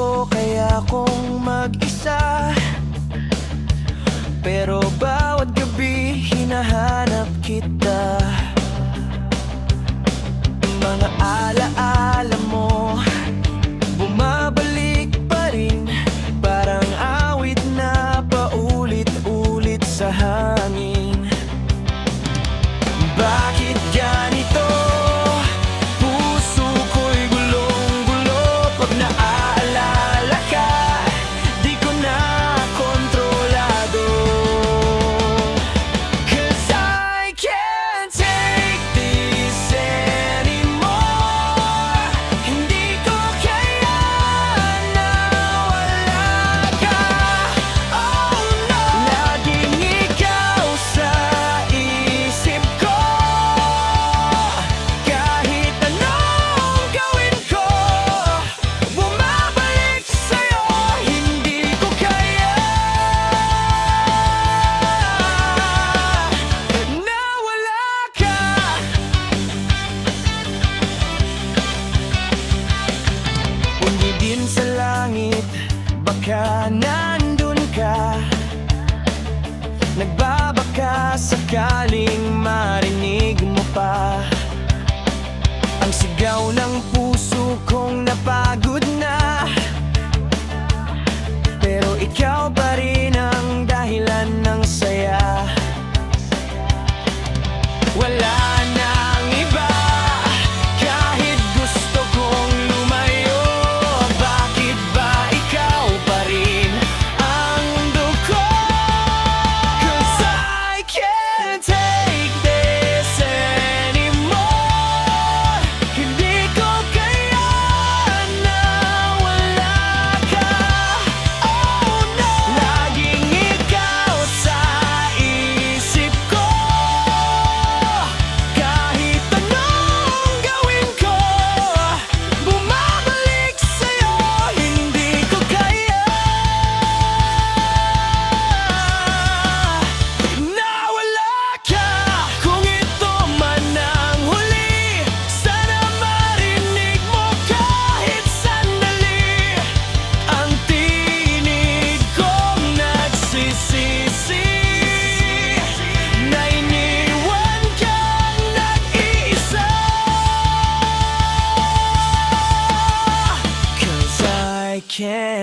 ko kaya kung mag-isa. Pero bawat gabi hinahanap kita. Mga alaala mo Bumabalik pa rin. Parang awit na paulit-ulit sa hangin. Bakit ka, nandun ka. Nagbabaka sakaling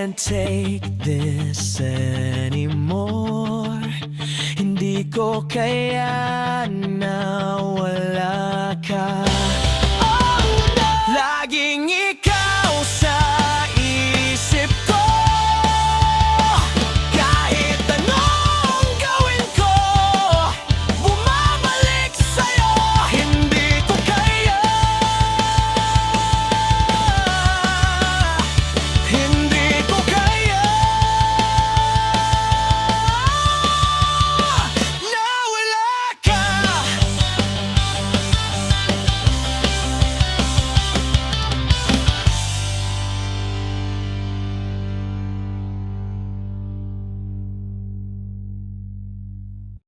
can't take this anymore. Hindi ko kaya